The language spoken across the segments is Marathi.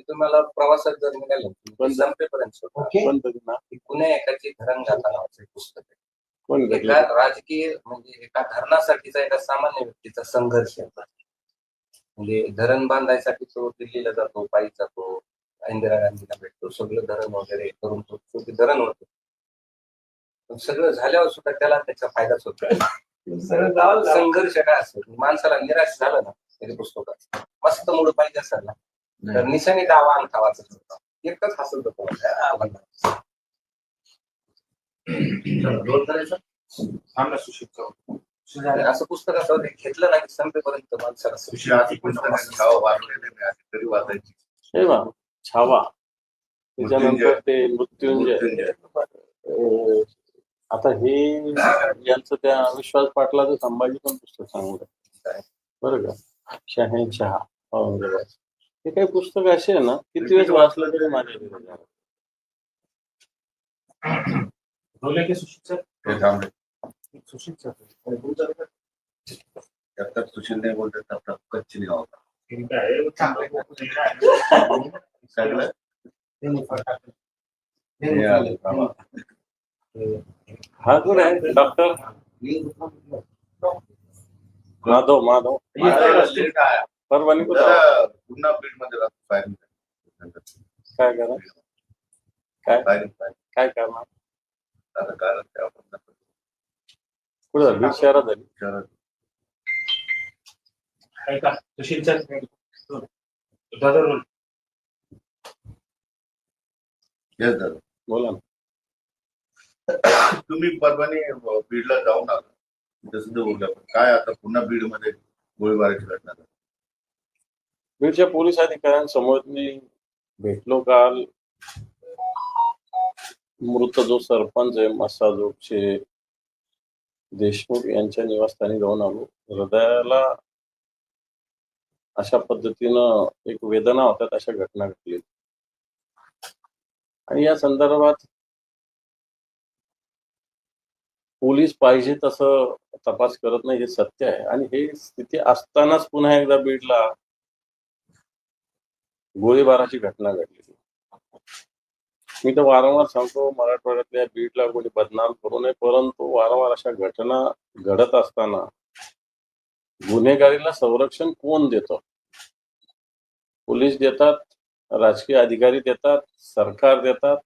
तुम्हाला प्रवासात जर मिळालं पण- पुणे एकाची धरण गाथा नावाचं एक पुस्तक आहे म्हणजे एका म्हणजे राजकीय म्हणजे एका धरणासाठीचा एका सामान्य व्यक्तीचा संघर्ष म्हणजे धरण बांधायसाठी तो दिल्लीला जातो पायी जातो इंदिरा गांधीला भेटतो सगळं धरण वगैरे करून तो शेवटी धरण होतो. सगळं झाल्यावर सुद्धा त्याला त्याचा फायदाच होतो. संघर्ष काय असतो? माणसाला निराश झालं ना तरी पुस्तकात. मस्त मूड पाहिजे असेल ना तर निशाणी डावा अंगठा वाचत होता एकच हसत होतो असं पुस्तक असं ते घेतलं ना की संपेपर्यंत माणसाला सुशी आधी पुस्तकाची नावं वाचलेली नाही आधी तरी वाचायची हे बा छावा. त्याच्यानंतर ते मृत्युंजय. आता हे यांचं त्या विश्वास पाटलाचं संभाजी पण पुस्तक सांगलं बरं का? शहनशहा औरंगाबाद हे काही पुस्तक असे आहे ना किती वेळेस वाचलं तरी माझ्या सुशील नाही बोलते तब तक कच्ची नाही होता सगळं? हे कोण आहे डॉक्टर माधव माधव। जरा पुन्हा बीडमध्ये काय करा काय काय? करणार. कुठं झालं शहरात झाली शहरात बोला ना। तुम्ही परभणी बीडला जाऊन आला. तिथे सुद्धा बोलला पण काय आता पुन्हा बीडमध्ये गोळीबाराची घटना झाली. बीडच्या पोलीस अधिकाऱ्यांसमोर मी भेटलो काल. मृत जो सरपंच आहे मसाजोगचे देशमुख यांच्या निवासस्थानी जाऊन आलो. हृदयाला अशा पद्धतीनं एक वेदना होतात अशा घटना घडली. आणि या संदर्भात पोलीस पाहिजे तसं तपास करत नाही हे सत्य आहे. आणि हे स्थिती असतानाच पुन्हा एकदा बीडला गोळीबाराची घटना घडली. मी तर वारंवार सांगतो मराठवाड्यातल्या बीडला कोणी बदनाम करू नये परंतु वारंवार अशा घटना घडत असताना गुन्हेगारीला संरक्षण कोण देतं? पोलीस देतात राजकीय अधिकारी देतात सरकार देतात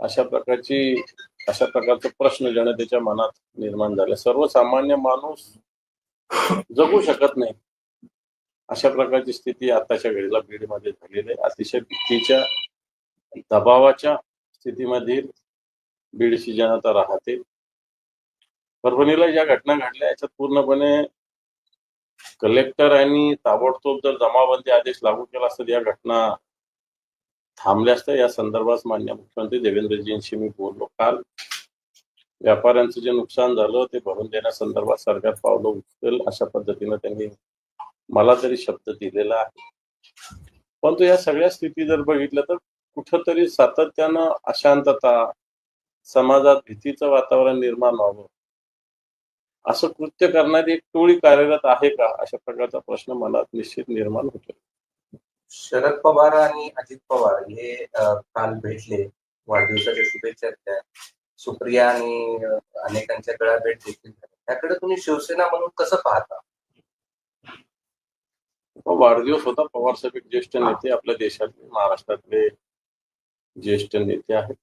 अशा प्रकारची अशा प्रकारचा प्रश्न जनतेच्या मनात निर्माण झाले. सर्वसामान्य माणूस जगू शकत नाही. अशा प्रकारची स्थिती आताच्या वेळेला बीडमध्ये झालेली आहे. अतिशय भीतीच्या दबावाच्या स्थितीमध्ये बीडची जनता राहते. परभणीला ज्या घटना घडल्या याच्यात पूर्णपणे कलेक्टर यांनी ताबडतोब जर जमाबंदी आदेश लागू केला असता या घटना थांबल्या असत्या या संदर्भात मान्य मुख्यमंत्री देवेंद्रजींशी मी बोललो. काल व्यापाऱ्यांचं जे नुकसान झालं ते भरून देण्यासंदर्भात सरकार पावलं उचलेल अशा पद्धतीनं त्यांनी मला तरी शब्द दिलेला आहे. परंतु या सगळ्या स्थिती जर बघितलं तर कुठंतरी सातत्यानं अशांतता समाजात भीतीचं वातावरण निर्माण व्हावं. असं कृत्य करणारी एक टोळी कार्यरत आहे का? अशा प्रकारचा प्रश्न मनात निश्चित निर्माण होतो शरद पवार आणि अजित पवार हे काल भेटले. वाढदिवसाच्या शुभेच्छा द्या सुप्रिया आणि अनेकांच्या गळ्या भेट देखील. त्याकडे तुम्ही शिवसेना म्हणून कसं पाहता? वाढदिवस होता. पवार साहेब एक ज्येष्ठ नेते आपल्या देशातले महाराष्ट्रातले ज्येष्ठ नेते आहेत.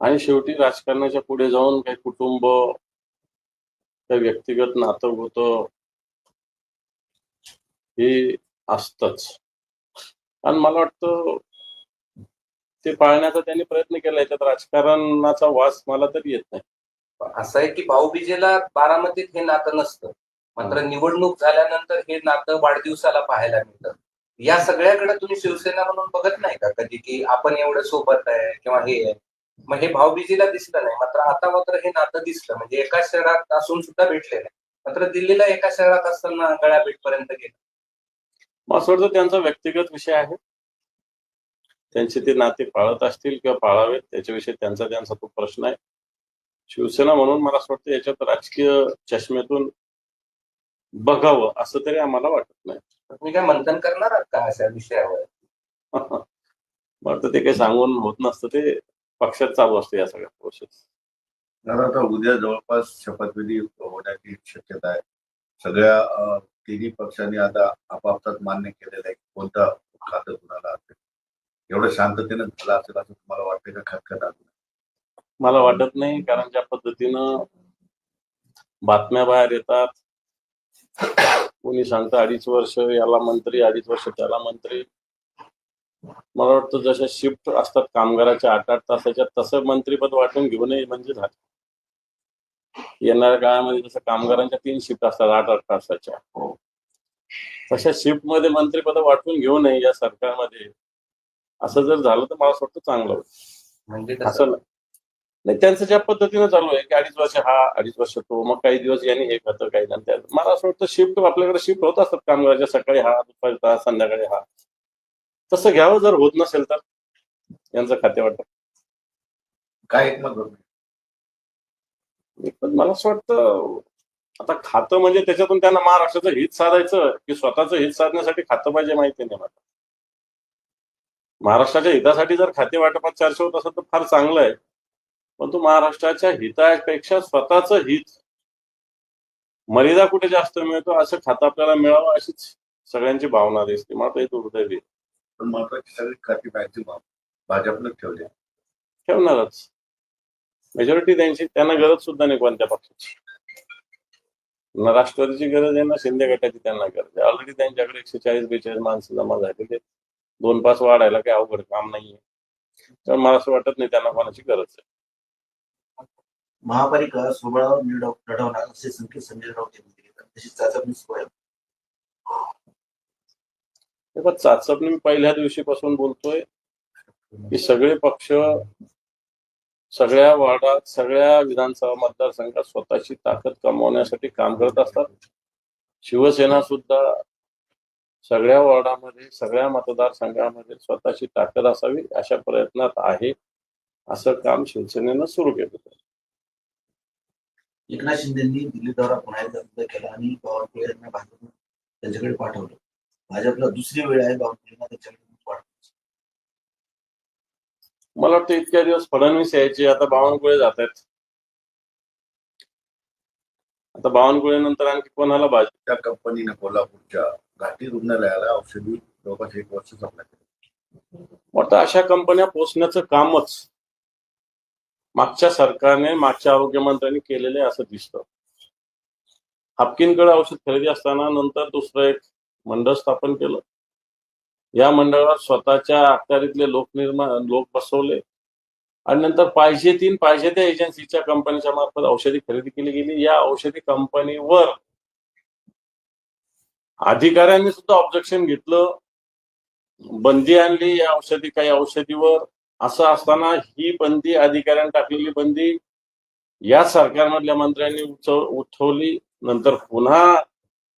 आणि शेवटी राजकारणाच्या पुढे जाऊन काही कुटुंब काही व्यक्तिगत नातं होतं. हे असतच. आणि मला वाटतं ते पाळण्याचा त्यांनी प्रयत्न केला याच्यात राजकारणाचा वास मला तरी येत नाही. असं आहे की भाऊबीजेला बारामतीत हे नातं नसतं. मात्र निवडणूक झाल्यानंतर हे नातं वाढदिवसाला पाहायला मिळतं. या सगळ्याकडे तुम्ही शिवसेना म्हणून बघत नाही का कधी की आपण एवढं सोबत आहे किंवा हे आहे? मग हे भाऊबीजेला दिसलं नाही. मात्र आता मात्र हे नातं दिसलं. म्हणजे एका शहरात असून सुद्धा भेटले नाही. मात्र दिल्लीला एका शहरात असताना गळ्या भेटपर्यंत गेलं. मला असं वाटतं त्यांचा व्यक्तिगत विषय आहे. त्यांचे ते नाते पाळत असतील किंवा पाळावेत त्याच्याविषयी त्यांचा त्यांचा तो प्रश्न आहे. शिवसेना म्हणून मला असं वाटतं याच्यात राजकीय चष्म्यातून बघावं असं तरी आम्हाला वाटत नाही. तुम्ही काय मंथन करणार आहात का अशा विषयावर? मला वाटतं ते काही सांगून होत नसतं ते पक्षात चालू असतं या सगळ्या प्रोसेस आता उद्या जवळपास शपथविधी होण्याची शक्यता आहे. सगळ्या तिन्ही पक्षांनी आता आपापसात मान्य केलेलं आहे कोणता कोणतं खातं कुणाला असेल? एवढं शांततेनं झालं असेल असं तुम्हाला वाटतं का? खतखत अजून मला वाटत नाही कारण ज्या पद्धतीनं बातम्या बाहेर येतात कोणी सांगतं अडीच वर्ष याला मंत्री अडीच वर्ष त्याला मंत्री. मला वाटतं जशा शिफ्ट असतात कामगाराच्या आठ आठ तासाच्या तसं मंत्रीपद वाटून घेऊ नये म्हणजे झालं. येणाऱ्या काळामध्ये जसं कामगारांच्या तीन शिफ्ट असतात आठ आठ तासाच्या. तशा शिफ्टमध्ये मंत्रीपद वाटून घेऊ नये या सरकारमध्ये असं जर झालं तर मला असं वाटतं चांगलं होईल. म्हणजे असं नाही. त्यांचं ज्या पद्धतीनं चालू आहे की अडीच वर्ष हा अडीच वर्ष तो मग काही दिवस यांनी हे खातं काही त्यात मला असं वाटतं शिफ्ट आपल्याकडे शिफ्ट होत असतात कामगाराच्या सकाळी हा दुपारी हा संध्याकाळी हा. तसं घ्यावं जर होत नसेल तर यांचं खाते वाटत काय बरोबर पण मला असं वाटतं आता खातं म्हणजे त्याच्यातून त्यांना महाराष्ट्राचं हित साधायचं की स्वतःचं हित साधण्यासाठी खातं पाहिजे माहिती नाही मला. महाराष्ट्राच्या हितासाठी जर खाते वाटपात चर्चा होत असेल तर फार चांगलं आहे. परंतु महाराष्ट्राच्या हितापेक्षा स्वतःचं हित मर्यादा कुठे जास्त मिळतो असं खातं आपल्याला मिळावं अशीच सगळ्यांची भावना दिसते. मला हे दुर्दैवी. पण महत्वाची सगळी खाती भाजपनं ठेवली. ठेवणारच. मेजॉरिटी त्यांची त्यांना गरज सुद्धा नाही कोणत्या पक्षाची. ना राष्ट्रवादीची गरज आहे ना शिंदे गटाची त्यांना गरज आहे. ऑलरेडी त्यांच्याकडे एकशे चाळीस बेचाळीस माणसं जमा झालेली आहेत. दोन पाच वाढायला काही अवघड काम नाहीये. तर मला असं वाटत नाही त्यांना कोणाची गरज आहे. महापालिका सोबळावर लढव लढवणार असे संकेत संजय राऊत यांनी दिले. तशी चाचपणी सुरू आहे. बघ, चाचपणी मी पहिल्या दिवशीपासून बोलतोय. की सगळे पक्ष सगळ्या वार्डात सगळ्या विधानसभा मतदारसंघात स्वतःची ताकद कमवण्यासाठी काम करत असतात. शिवसेना सुद्धा सगळ्या वॉर्डामध्ये सगळ्या मतदारसंघामध्ये स्वतःची ताकद असावी अशा प्रयत्नात आहे. असं काम शिवसेनेनं सुरू केलं एकनाथ शिंदेनी दिल्ली दौरा पुन्हा एकदा रद्द केला आणि बावनकुळे यांना भाजप त्यांच्याकडे पाठवलं. भाजपला दुसरी वेळ आहे बावनकुळेंना त्यांच्याकडे पाठवलं मला वाटतं इतक्या दिवस फडणवीस यायचे आता बावनकुळे जात आहेत आता बावनकुळे नंतर आणखी कोणाला भाजप त्या कंपनीने कोल्हापूरच्या घाटी रुग्णालयाला औषधी जवळपास एक वर्ष सप्लाय केलं. वाटतं अशा कंपन्या पोचण्याचं कामच मागच्या सरकारने मागच्या आरोग्यमंत्र्यांनी केलेले असं दिसतं. हापकिनकडे औषध खरेदी असताना नंतर दुसरं एक मंडळ स्थापन केलं. या मंडळावर स्वतःच्या अखत्यारीतले लोक निर्माण लोक बसवले. आणि नंतर पाहिजे तीन पाहिजे त्या एजन्सीच्या कंपनीच्या मार्फत औषधी खरेदी केली गेली. या औषधी कंपनीवर अधिकाऱ्यांनी सुद्धा ऑब्जेक्शन घेतलं. बंदी आणली या औषधी काही औषधीवर. असं असताना ही बंदी अधिकाऱ्यांनी टाकलेली बंदी या सरकारमधल्या मंत्र्यांनी उचव उठवली. नंतर पुन्हा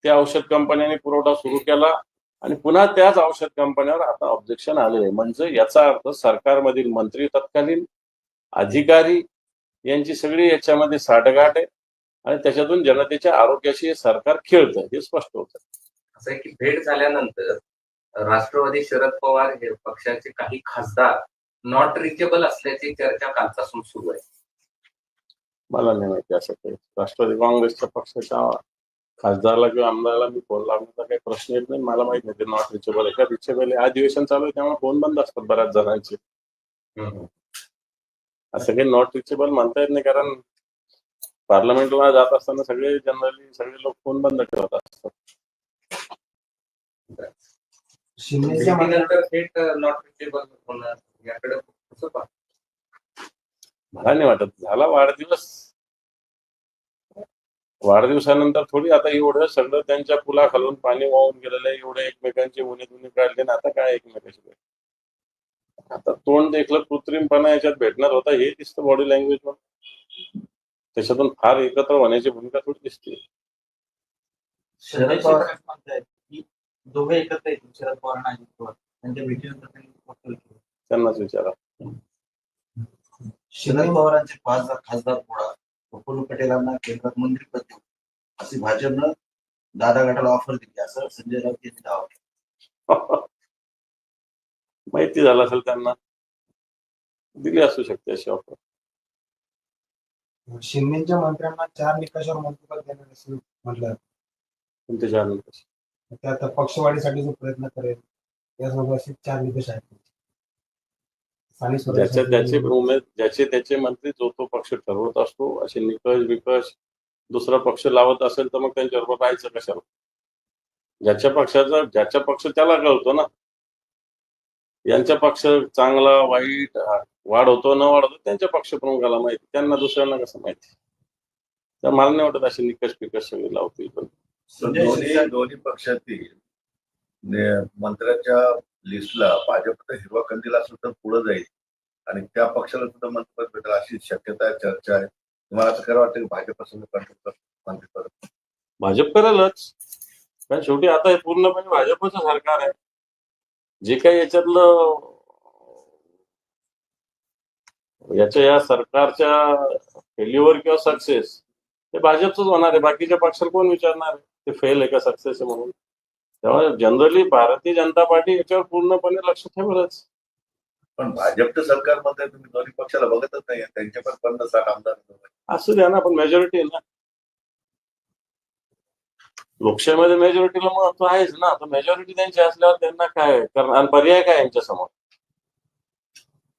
त्या औषध कंपन्यांनी पुरवठा सुरू केला. आणि पुन्हा त्याच औषध कंपन्यांवर आता ऑब्जेक्शन आलेलं आहे. म्हणजे याचा अर्थ सरकारमधील मंत्री तत्कालीन अधिकारी यांची सगळी याच्यामध्ये साठगाठ आहे आणि त्याच्यातून जनतेच्या आरोग्याशी सरकार खेळतं हे स्पष्ट होतं असं आहे की भेट झाल्यानंतर राष्ट्रवादी शरद पवार हे पक्षाचे काही खासदार नॉट रिचेबल असल्याची चर्चा कालपासून सुरू आहे. मला नाही माहिती असं काही. राष्ट्रवादी काँग्रेसच्या पक्षाच्या खासदारला किंवा आमदाराला मी फोन लावण्याचा काही प्रश्न येत नाही. मला माहीत नाही ते नॉट रिचेबल आहे. का रिचेबल आहे अधिवेशन चालू आहे त्यामुळे फोन बंद असतात बऱ्याच जणांचे. असं काही नॉट रिचेबल म्हणता येत नाही कारण पार्लमेंटला जात असताना सगळे जनरली सगळे लोक फोन बंद ठेवत असतात? मला नाही वाटत. झाला वाढदिवस. वाढदिवसानंतर थोडी आता एवढं सगळं त्यांच्या पुलाखालून पाणी वाहून गेलेलं आहे. एवढे एकमेकांचे उन्हे दुने काढले ना आता काय एकमेकांचे? आता तोंड देखलं कृत्रिमपणा याच्यात भेटणार होता हे दिसतं बॉडी लँग्वेजमध्ये त्याच्यातून फार एकत्र होण्याची भूमिका थोडी दिसते. शरद पवार म्हणतायत की दोघे एकत्र येतील शरद पवार आणि अजित पवार. त्यांच्या भेटीनंतर त्यांनी वक्तव्य केलं. त्यांनाच विचारा. शरद पवारांचे पाच खासदार प्रफुल्ल पटेलांना केंद्रात मंत्रीपद देऊ अशी भाजपनं दादा गटाला ऑफर दिली असं संजय राऊत यांनी दावा केला. माहिती झालं असेल त्यांना. दिली असू शकते अशी ऑफर शिंदेच्या मंत्र्यांना चार निकषावर मंत्रिपद देणार असं म्हटलं. कोणते चार निकष? ते आता पक्षवाढीसाठी जो प्रयत्न करेल त्यासोबत असे चार निकष आहेत. स्थानिक ज्याचे स्वराज्य त्याचे उमेद ज्याचे त्याचे मंत्री जो तो पक्ष ठरवत असतो असे निकष बिकष दुसरा पक्ष लावत असेल तर मग त्यांच्याबरोबर राहायचं कशाला? ज्याच्या पक्षाचा ज्याच्या पक्ष त्याला कळतो ना. यांच्या पक्ष चांगला वाईट वाढ होतो न वाढ होतो त्यांच्या पक्ष प्रमुखाला माहिती. त्यांना दुसऱ्यांना कसं माहिती? तर मला नाही वाटत असे निकष बिकष सगळे लावतील पण. दोन्ही पक्षातील ने- मंत्र्याच्या लिस्टला भाजपचा तर हिरवा कंदीला सुद्धा पुढे जाईल. आणि त्या पक्षाला सुद्धा मंत्रिपद भेटेल अशी शक्यता आहे चर्चा आहे. तुम्हाला असं खरं वाटतं की भाजप संघ मंत्रिपद. भाजप करेलच. कारण शेवटी आता हे पूर्णपणे भाजपचं सरकार आहे. जे काही याच्यातलं याच्या या सरकारच्या फेल्युअर किंवा सक्सेस हे भाजपच होणार आहे. बाकीच्या पक्षाला कोण विचारणार ते फेल आहे का सक्सेस आहे म्हणून? तेव्हा जनरली भारतीय जनता पार्टी याच्यावर पूर्णपणे लक्ष ठेवेलच. पण भाजपचं सरकारमध्ये तुम्ही दोन्ही पक्षाला बघतच नाही त्यांचे पण पन्नास साठ आमदार. असू द्या ना पण मेजॉरिटी आहे ना. लोकशाहीमध्ये मेजॉरिटीला महत्त्व आहेच ना. तर मेजॉरिटी त्यांची असल्यावर त्यांना काय करणार पर्याय काय यांच्या समोर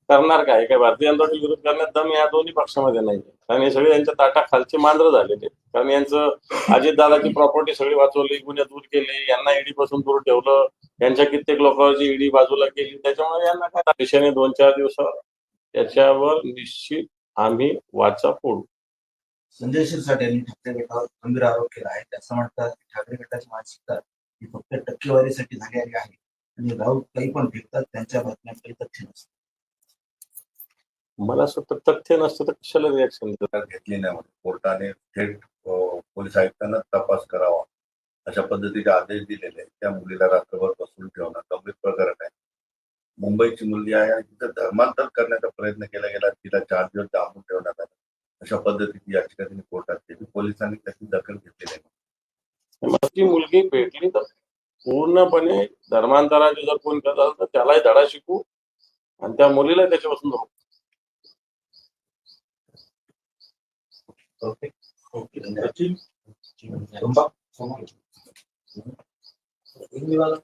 करणार काय? काय भारतीय जनता पार्टी विरोध करण्यात दम या दोन्ही पक्षामध्ये नाही कारण हे सगळे यांच्या ताटाखालचे मांजर झालेले आहेत. कारण यांचं अजितदादाची प्रॉपर्टी सगळी वाचवली गुन्हे दूर केले यांना ईडी पासून दूर ठेवलं यांच्या कित्येक लोकांची ईडी बाजूला केली. त्याच्यामुळे यांना काय दिशेने दोन चार दिवसावर त्याच्यावर निश्चित आम्ही वाचा फोडू. संजय शिरसाट यांनी ठाकरे गटावर गंभीर आरोप केला आहे. त्याचं म्हणतात की ठाकरे गटाची मानसिकता ही फक्त टक्केवारीसाठी झालेली आहे. आणि राऊत काही पण फेकतात त्यांच्या बातम्यात काही तथ्य नसतं मला असं वाटतं तथ्य नसतं तर कशाला रिॲक्शन घेतली नाही म्हणून. कोर्टाने थेट पोलीस आयुक्तांना तपास करावा. अशा पद्धतीचे आदेश दिलेले. आहेत त्या मुलीला रात्रभर बसून ठेवणं गंभीर प्रकरण आहे. मुंबईची मुलगी आहे आणि तिचं धर्मांतर करण्याचा प्रयत्न केला गेला. तिला चार दिवस डांबून ठेवण्यात आला. अशा पद्धतीची याचिका त्यांनी कोर्टात केली. पोलिसांनी त्याची दखल घेतलेली आहे. माझी मुलगी भेटली तर पूर्णपणे धर्मांतराचे जर कोण करत असेल तर त्यालाही धडा शिकू आणि त्या मुलीला त्याच्यापासून रोखू. Perfect. Okay. ரொம்ப எங்களால்